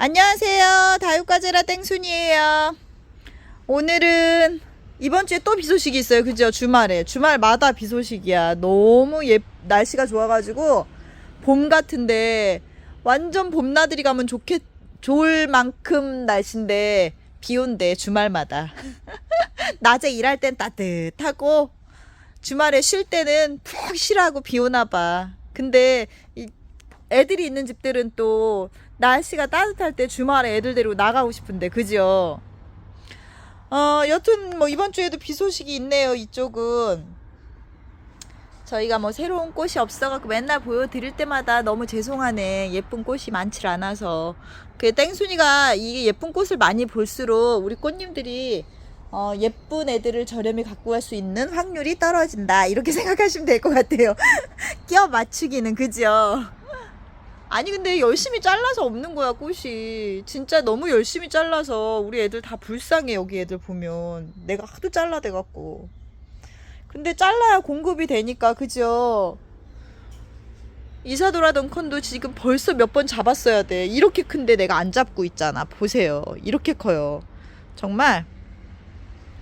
안녕하세요. 다육과제라 땡순이에요. 오늘은 이번 주에 또 비 소식이 있어요. 그죠? 주말에. 주말마다 비 소식이야. 너무 예, 날씨가 좋아가지고 봄 같은데 완전 봄나들이 가면 좋겠, 좋을 만큼 날씨인데 비 온대, 주말마다. 낮에 일할 땐 따뜻하고 주말에 쉴 때는 푹 쉬라고 비 오나 봐. 근데 이 애들이 있는 집들은 또 날씨가 따뜻할 때 주말에 애들 데리고 나가고 싶은데 그죠? 어 여튼 뭐 이번 주에도 비 소식이 있네요 이쪽은. 저희가 뭐 새로운 꽃이 없어갖고 맨날 보여드릴 때마다 너무 죄송하네. 예쁜 꽃이 많질 않아서. 그 땡순이가 이 예쁜 꽃을 많이 볼수록 우리 꽃님들이 어, 예쁜 애들을 저렴히 갖고 갈 수 있는 확률이 떨어진다. 이렇게 생각하시면 될 것 같아요. 끼워 맞추기는 그죠? 아니 근데 열심히 잘라서 없는 거야 꽃이. 진짜 너무 열심히 잘라서 우리 애들 다 불쌍해 여기 애들 보면. 내가 하도 잘라대 갖고. 근데 잘라야 공급이 되니까 그죠? 이사도라던 컨도 지금 벌써 몇 번 잡았어야 돼. 이렇게 큰데 내가 안 잡고 있잖아. 보세요. 이렇게 커요. 정말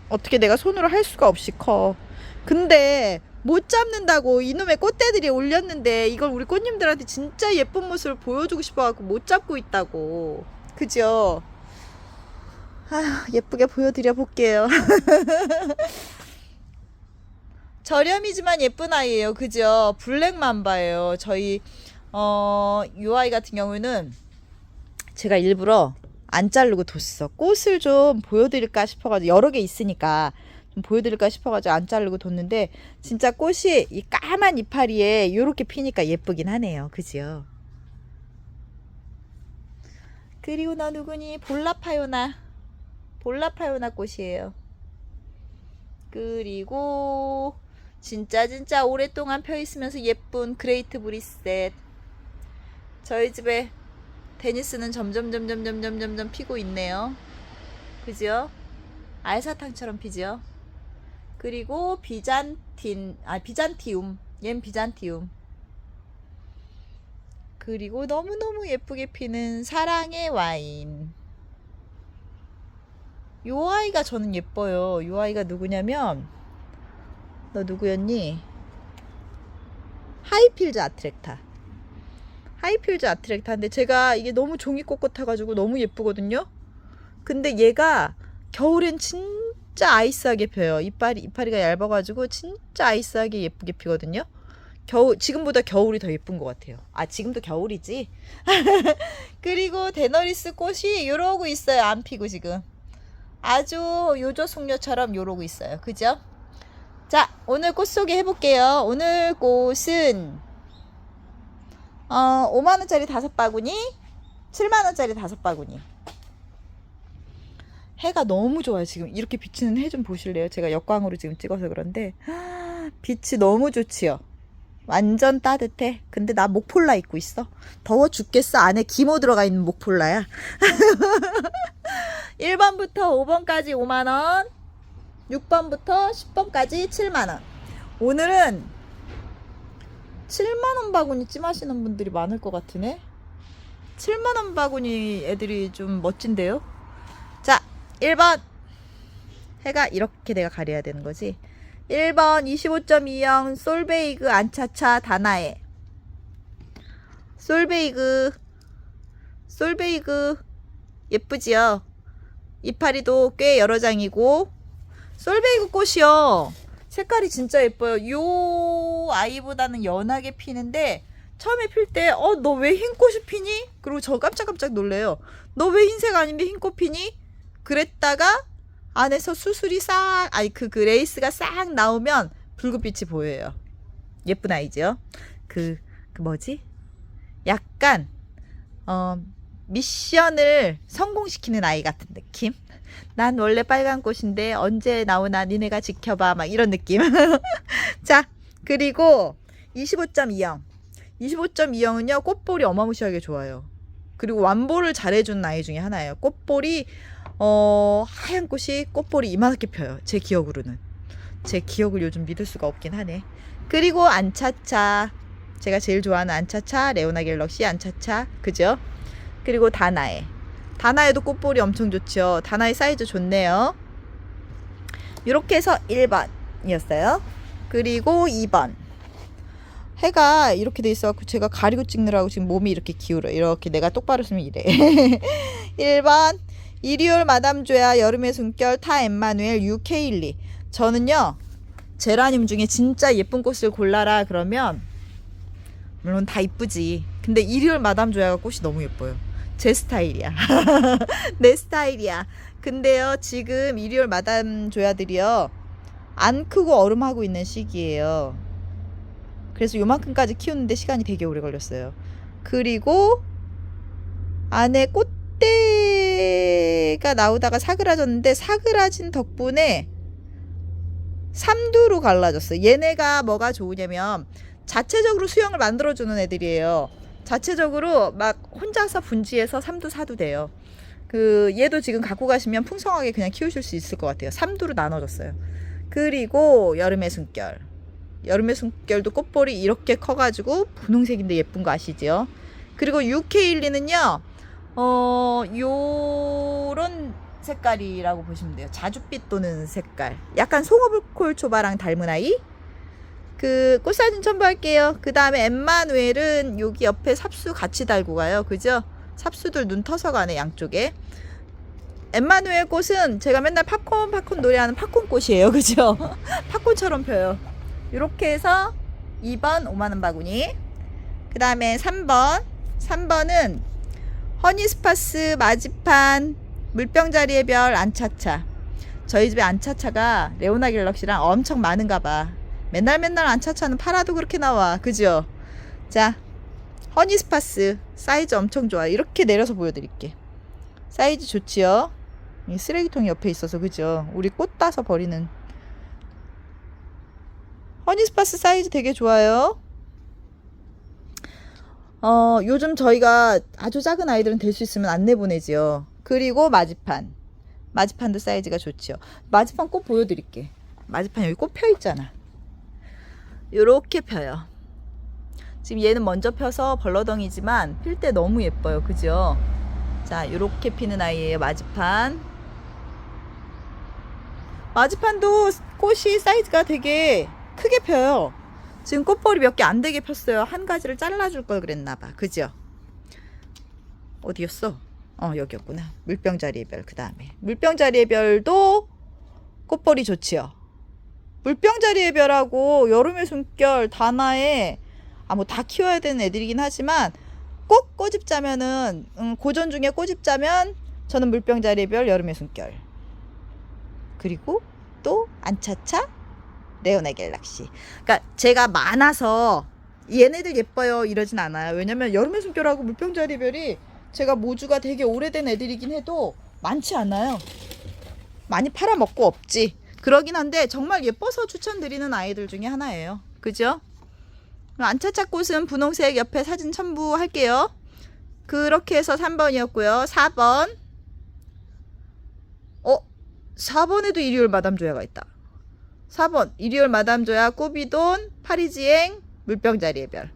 어떻게 내가 손으로 할 수가 없이 커. 근데 못 잡는다고 이놈의 꽃대들이 올렸는데 이걸 우리 꽃님들한테 진짜 예쁜 모습을 보여주고 싶어갖고 못 잡고 있다고. 그죠? 아휴 예쁘게 보여드려 볼게요. 저렴이지만 예쁜 아이예요. 그죠? 블랙맘바예요. 저희 어, 이 아이 같은 경우는 제가 일부러 안 자르고 뒀어. 꽃을 좀 보여드릴까 싶어가지고 여러 개 있으니까 좀 보여드릴까 싶어가지고 안 자르고 뒀는데 진짜 꽃이 이 까만 이파리에 요렇게 피니까 예쁘긴 하네요. 그죠? 그리고 너 누구니? 볼라파요나. 볼라파요나 꽃이에요. 그리고 진짜 진짜 오랫동안 펴 있으면서 예쁜 그레이트 브리셋. 저희 집에 데니스는 점점 점점 점점 점점 피고 있네요. 그죠? 알사탕처럼 피죠 그리고 비잔틴 아 비잔티움. 얜 비잔티움. 그리고 너무너무 예쁘게 피는 사랑의 와인. 요 아이가 저는 예뻐요. 요 아이가 누구냐면 너 누구였니? 하이필즈 아트렉타. 하이필즈 아트렉타인데 제가 이게 너무 종이 꽃 같아가지고 너무 예쁘거든요? 근데 얘가 겨울엔 진 짜 아이스하게 펴요. 이파리, 이파리가 얇아가지고 진짜 아이스하게 예쁘게 피거든요. 겨울 지금보다 겨울이 더 예쁜 것 같아요. 아 지금도 겨울이지? 그리고 데너리스 꽃이 이러고 있어요. 안 피고 지금. 아주 요조 숙녀처럼 요러고 있어요. 그죠? 자, 오늘 꽃 소개 해 볼게요. 오늘 꽃은 어, 5만 원짜리 다섯 바구니, 7만 원짜리 다섯 바구니. 해가 너무 좋아요. 지금 이렇게 비치는 해 좀 보실래요? 제가 역광으로 지금 찍어서 그런데 빛이 너무 좋지요. 완전 따뜻해. 근데 나 목폴라 입고 있어. 더워 죽겠어. 안에 기모 들어가 있는 목폴라야. 1번부터 5번까지 5만 원. 6번부터 10번까지 7만원. 오늘은 7만원 바구니 찜하시는 분들이 많을 것 같으네. 7만원 바구니 애들이 좀 멋진데요? 자, 1번. 해가 이렇게 내가 가려야 되는 거지. 1번 25.2형 솔베이그 안차차 다나에. 솔베이그. 솔베이그. 예쁘지요? 이파리도 꽤 여러 장이고 솔베이그 꽃이요. 색깔이 진짜 예뻐요. 요 아이보다는 연하게 피는데 처음에 필 때 어 너 왜 흰 꽃이 피니? 그리고 저 깜짝깜짝 놀래요. 너 왜 흰색 아닌데 흰 꽃 피니? 그랬다가 안에서 수술이 싹 아니 그, 그 레이스가 싹 나오면 붉은빛이 보여요. 예쁜 아이죠. 그, 그 뭐지? 약간 어 미션을 성공시키는 아이 같은 느낌? 난 원래 빨간 꽃인데 언제 나오나 니네가 지켜봐 막 이런 느낌 자 그리고 25.2형 25.2형은요 꽃볼이 어마무시하게 좋아요 그리고 완보를 잘해준 아이 중에 하나예요 꽃볼이 어 하얀 꽃이 꽃볼이 이만하게 펴요 제 기억으로는 제 기억을 요즘 믿을 수가 없긴 하네 그리고 안차차 제가 제일 좋아하는 안차차 레오나 갤럭시 안차차 그죠 그리고 다나에 다나에도 꽃볼이 엄청 좋죠. 다나의 사이즈 좋네요. 이렇게 해서 1번이었어요. 그리고 2번. 해가 이렇게 돼 있어갖고 제가 가리고 찍느라고 지금 몸이 이렇게 기울어. 이렇게 내가 똑바로 쓰면 이래. 1번. 이리올 마담조야 여름의 숨결 타 엠마누엘 유케일리. 저는요. 제라늄 중에 진짜 예쁜 꽃을 골라라 그러면 물론 다 이쁘지. 근데 이리올 마담 조야가 꽃이 너무 예뻐요. 제 스타일이야. 내 스타일이야. 근데요, 지금 이리올 마담 조야들이요. 안 크고 얼음하고 있는 시기예요. 그래서 요만큼까지 키우는데 시간이 되게 오래 걸렸어요. 그리고 안에 꽃대 가 나오다가 사그라졌는데 사그라진 덕분에 삼두로 갈라졌어요. 얘네가 뭐가 좋으냐면 자체적으로 수영을 만들어주는 애들이에요. 자체적으로 막 혼자서 분지해서 삼두 사두 돼요. 그 얘도 지금 갖고 가시면 풍성하게 그냥 키우실 수 있을 것 같아요. 삼두로 나눠졌어요. 그리고 여름의 숨결. 여름의 숨결도 꽃볼이 이렇게 커가지고 분홍색인데 예쁜 거 아시죠? 그리고 UK1리는요, 어, 요런 색깔이라고 보시면 돼요. 자줏빛 도는 색깔. 약간 송어불콜 초바랑 닮은 아이? 그 꽃사진 첨부할게요. 그 다음에 엠마누엘은 여기 옆에 삽수 같이 달고 가요. 그죠? 삽수들 눈 터서 가네 양쪽에. 엠마누엘 꽃은 제가 맨날 팝콘 팝콘 노래하는 팝콘 꽃이에요. 그죠? 팝콘처럼 펴요. 이렇게 해서 2번 5만원 바구니. 그 다음에 3번. 3번은 허니스파스 마지판 물병자리의 별 안차차. 저희 집에 안차차가 레오나 갤럭시랑 엄청 많은가 봐. 맨날 맨날 안차차는 팔아도 그렇게 나와. 그죠? 자, 허니스파스 사이즈 엄청 좋아. 이렇게 내려서 보여드릴게. 사이즈 좋지요? 이 쓰레기통이 옆에 있어서 그죠? 우리 꽃 따서 버리는 허니스파스 사이즈 되게 좋아요. 어, 요즘 저희가 아주 작은 아이들은 될 수 있으면 안내 보내지요. 그리고 마지판. 마지판도 사이즈가 좋지요. 마지판 꽃 보여드릴게. 마지판 여기 꽃 펴 있잖아. 요렇게 펴요. 지금 얘는 먼저 펴서 벌러덩이지만 필 때 너무 예뻐요. 그죠? 자, 요렇게 피는 아이예요. 마지판. 마지판도 꽃이 사이즈가 되게 크게 펴요. 지금 꽃볼이 몇 개 안 되게 폈어요. 한 가지를 잘라줄 걸 그랬나봐. 그죠? 어디였어? 어, 여기였구나. 물병자리의 별, 그 다음에. 물병자리의 별도 꽃볼이 좋지요. 물병자리의 별하고 여름의 숨결, 다나에, 아, 뭐 다 키워야 되는 애들이긴 하지만, 꼭 꼬집자면은, 음, 고전 중에 꼬집자면, 저는 물병자리의 별, 여름의 숨결. 그리고 또, 안차차, 레오나 갤럭시. 그러니까 제가 많아서 얘네들 예뻐요 이러진 않아요. 왜냐면 여름의 숨결하고 물병자리 별이 제가 모주가 되게 오래된 애들이긴 해도 많지 않아요. 많이 팔아먹고 없지. 그러긴 한데 정말 예뻐서 추천드리는 아이들 중에 하나예요. 그죠? 안차차 꽃은 분홍색 옆에 사진 첨부할게요. 그렇게 해서 3번이었고요. 4번. 어? 4번에도 일요일 마담 조야가 있다. 4번 이리올 마담조야 꼬비돈 파리지행 물병자리의 별.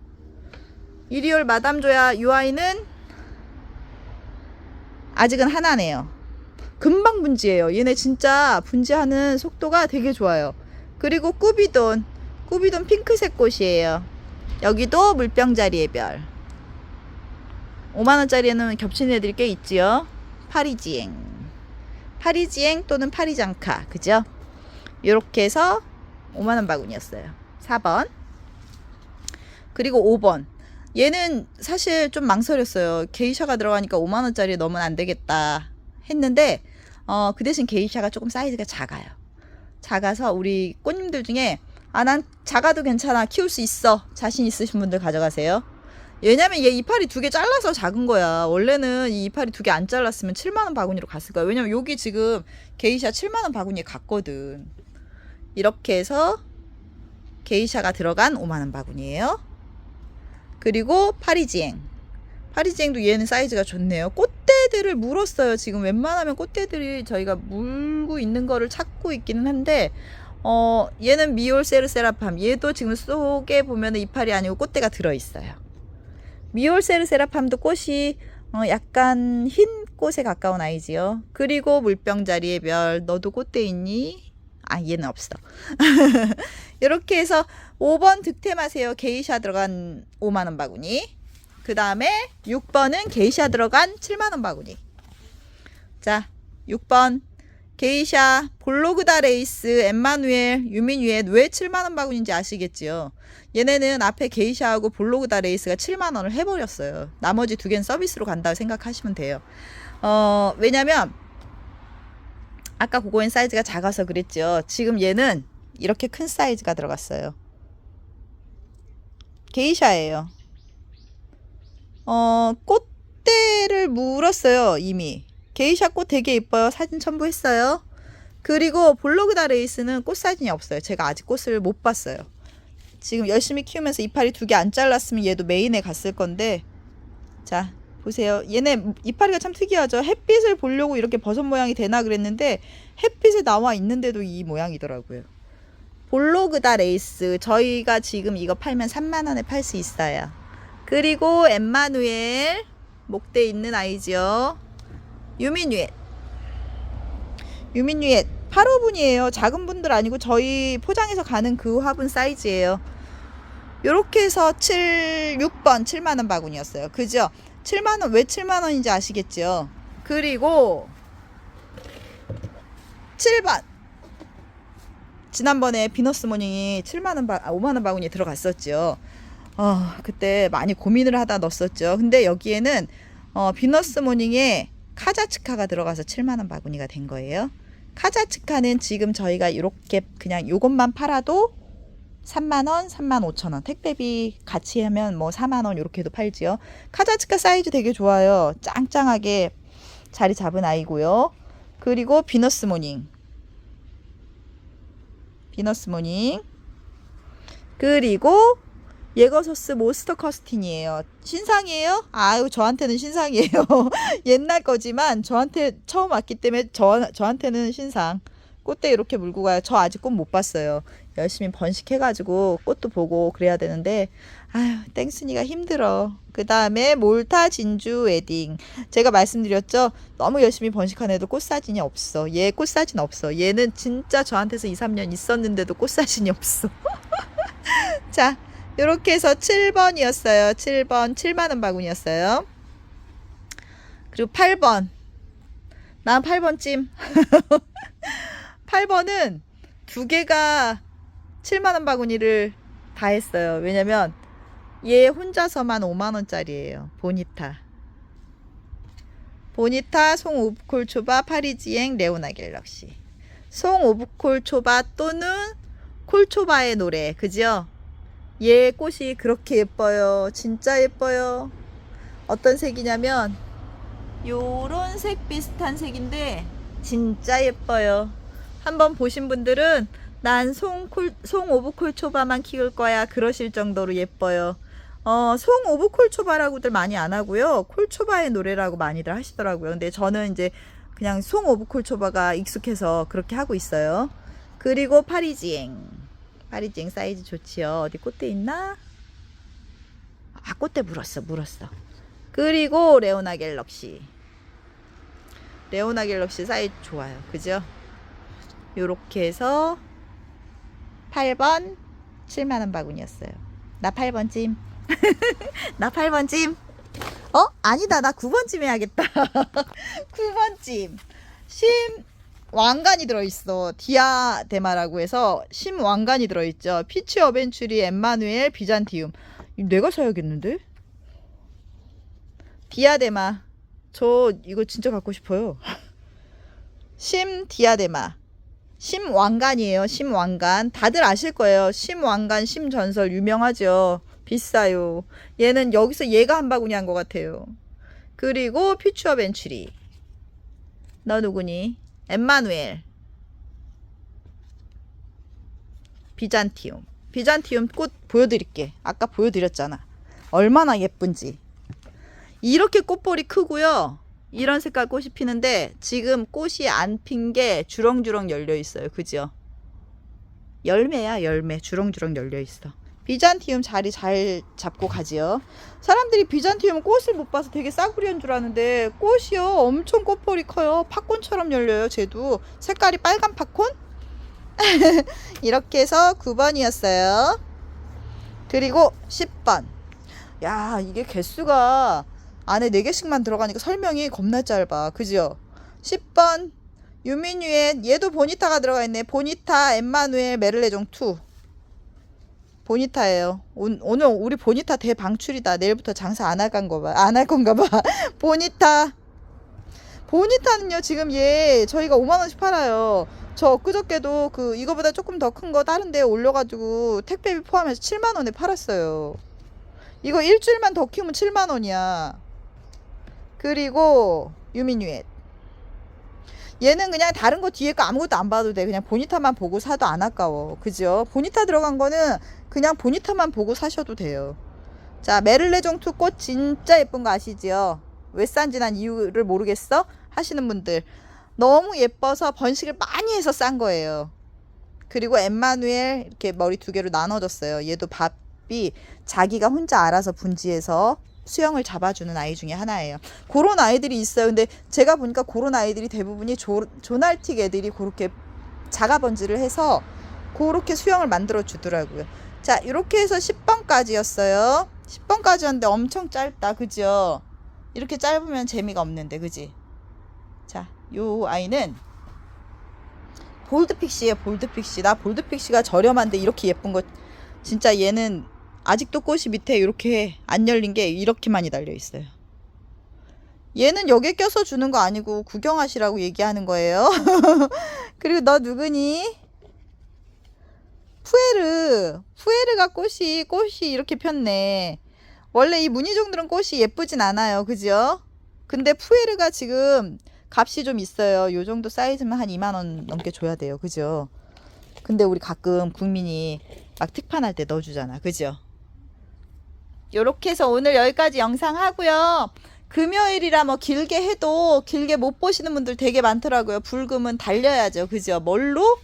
이리올 마담조야 유아이는 아직은 하나네요. 금방 분지해요. 얘네 진짜 분지하는 속도가 되게 좋아요. 그리고 꾸비돈 꾸비돈 핑크색 꽃이에요. 여기도 물병자리의 별. 5만원짜리에는 겹치는 애들이 꽤 있지요. 파리지행. 파리지행 또는 파리장카 그죠? 이렇게 해서 5만원 바구니였어요. 4번. 그리고 5번. 얘는 사실 좀 망설였어요. 게이샤가 들어가니까 5만원짜리 넣으면 안 되겠다 했는데, 어, 그 대신 게이샤가 조금 사이즈가 작아요. 작아서 우리 꽃님들 중에, 아, 난 작아도 괜찮아. 키울 수 있어. 자신 있으신 분들 가져가세요. 왜냐면 얘 이파리 두 개 잘라서 작은 거야. 원래는 이 이파리 두 개 안 잘랐으면 7만원 바구니로 갔을 거야. 왜냐면 여기 지금 게이샤 7만원 바구니에 갔거든. 이렇게 해서 게이샤가 들어간 5만원 바구니예요. 그리고 파리지행. 파리지행도 얘는 사이즈가 좋네요. 꽃대들을 물었어요. 지금 웬만하면 꽃대들이 저희가 물고 있는 거를 찾고 있기는 한데 어 얘는 미올 세르세라팜. 얘도 지금 속에 보면은 이파리 아니고 꽃대가 들어 있어요. 미올 세르세라팜도 꽃이 어, 약간 흰 꽃에 가까운 아이지요. 그리고 물병자리의 별, 너도 꽃대 있니? 아, 얘는 없어. 이렇게 해서 5번 득템하세요. 게이샤 들어간 5만원 바구니. 그 다음에 6번은 게이샤 들어간 7만원 바구니. 자, 6번. 게이샤, 볼로그다 레이스, 엠마누엘, 유민유엣 왜 7만원 바구니인지 아시겠지요? 얘네는 앞에 게이샤하고 볼로그다 레이스가 7만원을 해버렸어요. 나머지 두 개는 서비스로 간다고 생각하시면 돼요. 어, 왜냐면, 아까 그거엔 사이즈가 작아서 그랬죠. 지금 얘는 이렇게 큰 사이즈가 들어갔어요. 게이샤예요. 어, 꽃대를 물었어요, 이미. 게이샤 꽃 되게 예뻐요. 사진 첨부했어요. 그리고 볼로그다 레이스는 꽃 사진이 없어요. 제가 아직 꽃을 못 봤어요. 지금 열심히 키우면서 이파리 두 개 안 잘랐으면 얘도 메인에 갔을 건데 자 보세요 얘네 이파리가 참 특이하죠 햇빛을 보려고 이렇게 버섯 모양이 되나 그랬는데 햇빛에 나와 있는데도 이 모양이더라고요 볼로그다 레이스 저희가 지금 이거 팔면 3만 원에 팔 수 있어요 그리고 엠마누엘 목대 있는 아이지요 유민유엣 유민유엣 8호분이에요. 작은 분들 아니고 저희 포장해서 가는 그 화분 사이즈예요. 요렇게 해서 7, 6번 7만원 바구니였어요. 그죠? 7만원, 왜 7만원인지 아시겠죠? 그리고 7번. 지난번에 비너스 모닝이 7만원, 바, 아, 5만원 바구니에 들어갔었죠. 어, 그때 많이 고민을 하다 넣었었죠. 근데 여기에는 어, 비너스 모닝에 카자츠카가 들어가서 7만원 바구니가 된 거예요. 카자츠카는 지금 저희가 이렇게 그냥 요것만 팔아도 3만원, 3만 5천원. 택배비 같이 하면 뭐 4만원 이렇게도 팔지요. 카자츠카 사이즈 되게 좋아요. 짱짱하게 자리 잡은 아이고요. 그리고 비너스 모닝. 비너스 모닝. 그리고 예거소스 모스터 커스틴이에요. 신상이에요? 아유, 저한테는 신상이에요. 옛날 거지만 저한테 처음 왔기 때문에 저, 저한테는 신상. 꽃대 이렇게 물고 가요. 저 아직 꽃 못 봤어요. 열심히 번식해가지고 꽃도 보고 그래야 되는데, 아유, 땡순이가 힘들어. 그 다음에 몰타 진주 웨딩. 제가 말씀드렸죠? 너무 열심히 번식한 애도 꽃 사진이 없어. 얘 꽃 사진 없어. 얘는 진짜 저한테서 2, 3년 있었는데도 꽃 사진이 없어. 자, 이렇게 해서 7번이었어요. 7번 7만원 바구니였어요. 그리고 8번. 난 8번 찜. 8번은 두 개가 7만원 바구니를 다 했어요. 왜냐면 얘 혼자서만 5만원짜리예요. 보니타. 보니타, 송 오브콜 초바, 파리지행, 레오나 갤럭시. 송 오브콜 초바 또는 콜초바의 노래. 그죠? 얘 꽃이 그렇게 예뻐요. 진짜 예뻐요. 어떤 색이냐면 요런 색 비슷한 색인데 진짜 예뻐요. 한번 보신 분들은 난 송콜 송 오브콜 초바만 키울 거야 그러실 정도로 예뻐요. 어, 송 오브 콜 초바라고들 많이 안 하고요. 콜 초바의 노래라고 많이들 하시더라고요. 근데 저는 이제 그냥 송 오브 콜 초바가 익숙해서 그렇게 하고 있어요. 그리고 파리지행. 파리지행 사이즈 좋지요. 어디 꽃대 있나? 아, 꽃대 물었어, 물었어. 그리고 레오나 갤럭시. 레오나 갤럭시 사이즈 좋아요. 그죠? 요렇게 해서 8번 7만원 바구니였어요. 나 8번 찜. 나 8번 찜. 어? 아니다. 나 9번 찜 해야겠다. 9번 찜. 심 왕관이 들어있어. 디아 데마라고 해서 심 왕관이 들어있죠. 피치 어벤츄리, 엠마누엘, 비잔티움. 내가 사야겠는데? 디아데마. 저 이거 진짜 갖고 싶어요. 심 디아데마. 심 왕관이에요. 심 왕관. 다들 아실 거예요. 심 왕관, 심 전설 유명하죠. 비싸요. 얘는 여기서 얘가 한 바구니 한 것 같아요. 그리고 퓨처 벤츄리. 너 누구니? 엠마누엘. 비잔티움. 비잔티움 꽃 보여드릴게. 아까 보여드렸잖아. 얼마나 예쁜지. 이렇게 꽃볼이 크고요. 이런 색깔 꽃이 피는데 지금 꽃이 안 핀 게 주렁주렁 열려 있어요. 그죠? 열매야 열매 주렁주렁 열려 있어. 비잔티움 자리 잘 잡고 가지요. 사람들이 비잔티움 꽃을 못 봐서 되게 싸구려인 줄 아는데 꽃이요 엄청 꽃볼이 커요. 팝콘처럼 열려요. 쟤도 색깔이 빨간 팝콘? 이렇게 해서 9번이었어요. 그리고 10번. 야 이게 개수가 안에 4개씩만 들어가니까 설명이 겁나 짧아. 그죠? 10번 유민유의 얘도 보니타가 들어가 있네. 보니타 엠마누엘 메를레종 2. 보니타예요. 오, 오늘 우리 보니타 대방출이다. 내일부터 장사 안 할 건가 봐. 안 할 건가 봐. 보니타. 보니타는요. 지금 얘 저희가 5만 원씩 팔아요. 저 엊그저께도 그 이거보다 조금 더 큰 거 다른 데 올려가지고 택배비 포함해서 7만 원에 팔았어요. 이거 일주일만 더 키우면 7만 원이야. 그리고 유민유엣. 얘는 그냥 다른 거 뒤에 거 아무것도 안 봐도 돼. 그냥 보니타만 보고 사도 안 아까워. 그죠? 보니타 들어간 거는 그냥 보니타만 보고 사셔도 돼요. 자, 메를레 종 투 꽃 진짜 예쁜 거 아시죠? 왜 싼지 난 이유를 모르겠어? 하시는 분들. 너무 예뻐서 번식을 많이 해서 싼 거예요. 그리고 엠마누엘 이렇게 머리 두 개로 나눠줬어요. 얘도 밥이 자기가 혼자 알아서 분지해서 수영을 잡아주는 아이 중에 하나예요. 그런 아이들이 있어요. 근데 제가 보니까 그런 아이들이 대부분이 조, 조날틱 애들이 그렇게 자가 번지를 해서 그렇게 수영을 만들어 주더라고요. 자, 이렇게 해서 10번까지였어요. 10번까지였는데 엄청 짧다. 그죠? 이렇게 짧으면 재미가 없는데, 그지? 자, 요 아이는 볼드픽시예요, 볼드픽시. 나 볼드픽시가 저렴한데 이렇게 예쁜 거 진짜 얘는 아직도 꽃이 밑에 이렇게 안 열린 게 이렇게 많이 달려 있어요. 얘는 여기에 껴서 주는 거 아니고 구경하시라고 얘기하는 거예요. 그리고 너 누구니? 푸에르. 푸에르가 꽃이 꽃이 이렇게 폈네. 원래 이 무늬종들은 꽃이 예쁘진 않아요. 그죠? 근데 푸에르가 지금 값이 좀 있어요. 요 정도 사이즈면 한 2만 원 넘게 줘야 돼요. 그죠? 근데 우리 가끔 국민이 막 특판할 때 넣어 주잖아. 그죠? 요렇게 해서 오늘 여기까지 영상 하고요. 금요일이라 뭐 길게 해도 길게 못 보시는 분들 되게 많더라고요. 불금은 달려야죠. 그죠? 뭘로?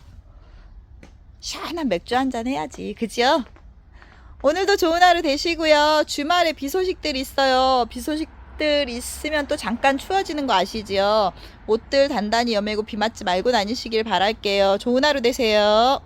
시원한 맥주 한 잔 해야지. 그죠? 오늘도 좋은 하루 되시고요. 주말에 비 소식들 있어요. 비 소식들 있으면 또 잠깐 추워지는 거 아시지요? 옷들 단단히 여매고 비 맞지 말고 다니시길 바랄게요. 좋은 하루 되세요.